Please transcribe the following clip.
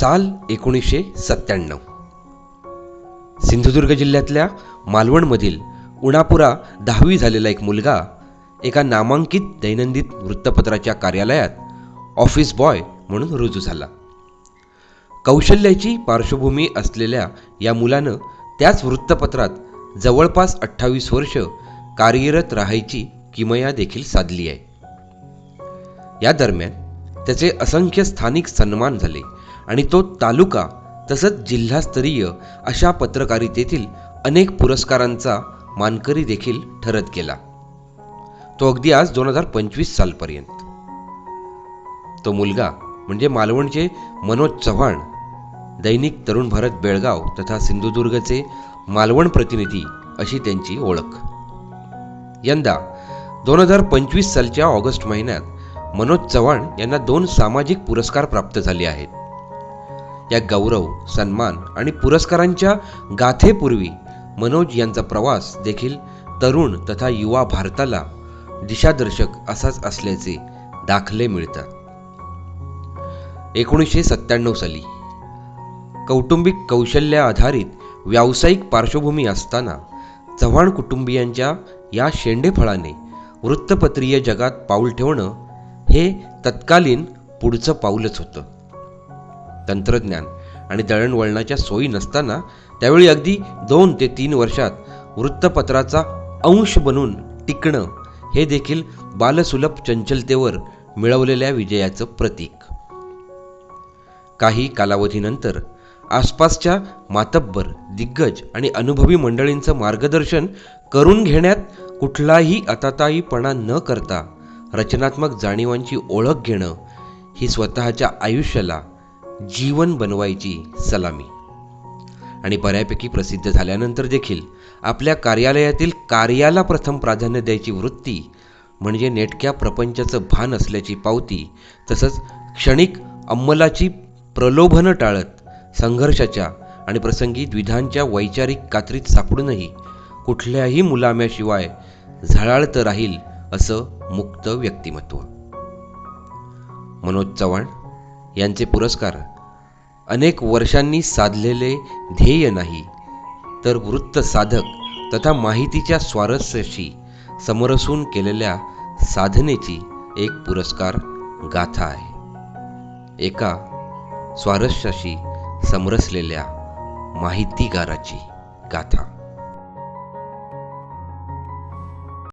साल एकोणीसशे सत्त्याण्णव. सिंधुदुर्ग जिल्ह्यातल्या मालवणमधील उणापुरा दहावी झालेला एक मुलगा एका नामांकित दैनंदिन वृत्तपत्राच्या कार्यालयात ऑफिस बॉय म्हणून रुजू झाला. कौशल्याची पार्श्वभूमी असलेल्या या मुलानं त्याच वृत्तपत्रात जवळपास अठ्ठावीस वर्ष कार्यरत राहायची किमया देखील साधली आहे. या दरम्यान त्याचे असंख्य स्थानिक सन्मान झाले. आणि तो तालुका तसंच जिल्हास्तरीय अशा पत्रकारितेतील अनेक पुरस्कारांचा मानकरी देखील ठरत गेला. तो अगदी आज दोन हजार पंचवीस सालपर्यंत. तो मुलगा म्हणजे मालवणचे मनोज चव्हाण दैनिक तरुण भारत बेळगाव तथा सिंधुदुर्गचे मालवण प्रतिनिधी अशी त्यांची ओळख. यंदा दोन हजार पंचवीस सालच्या ऑगस्ट महिन्यात मनोज चव्हाण यांना दोन सामाजिक पुरस्कार प्राप्त झाले आहेत. या गौरव सन्मान आणि पुरस्कारांच्या गाथेपूर्वी मनोज यांचा प्रवास देखील तरुण तथा युवा भारताला दिशादर्शक असाच असल्याचे दाखले मिळतात. एकोणीसशे सत्त्याण्णव साली कौटुंबिक कौशल्य आधारित व्यावसायिक पार्श्वभूमी असताना चव्हाण कुटुंबियांच्या या शेंडेफळाने वृत्तपत्रीय जगात पाऊल ठेवणं हे तत्कालीन पुढचं पाऊलच होतं. तंत्रज्ञान आणि दळणवळणाच्या सोयी नसताना त्यावेळी अगदी दोन ते तीन वर्षात वृत्तपत्राचा अंश बनून टिकणं हे देखील बालसुलभ चंचलतेवर मिळवलेल्या विजयाचं प्रतीक. काही कालावधीनंतर आसपासच्या मातब्बर दिग्गज आणि अनुभवी मंडळींचं मार्गदर्शन करून घेण्यात कुठलाही अताताईपणा न करता रचनात्मक जाणीवांची ओळख घेणं ही स्वतःच्या आयुष्याला जीवन बनवायची सलामी. आणि बऱ्यापैकी प्रसिद्ध झाल्यानंतर देखील आपल्या कार्यालयातील कार्याला प्रथम प्राधान्य द्यायची वृत्ती म्हणजे नेटक्या प्रपंचाचं भान असल्याची पावती तसंच क्षणिक अंमलाची प्रलोभनं टाळत संघर्षाच्या आणि प्रसंगी द्विधांच्या वैचारिक कात्रीत सापडूनही कुठल्याही मुलाम्याशिवाय झळाळतं राहील असं मुक्त व्यक्तिमत्व. मनोज चव्हाण यांचे पुरस्कार अनेक वर्षांनी साधलेले ध्येय नाही तर वृत्त साधक तथा माहितीच्या स्वारस्याशी समरसून केलेल्या साधनेची एक पुरस्कार गाथा आहे. एका स्वारस्याशी समरसलेल्या माहितीगाराची गाथा.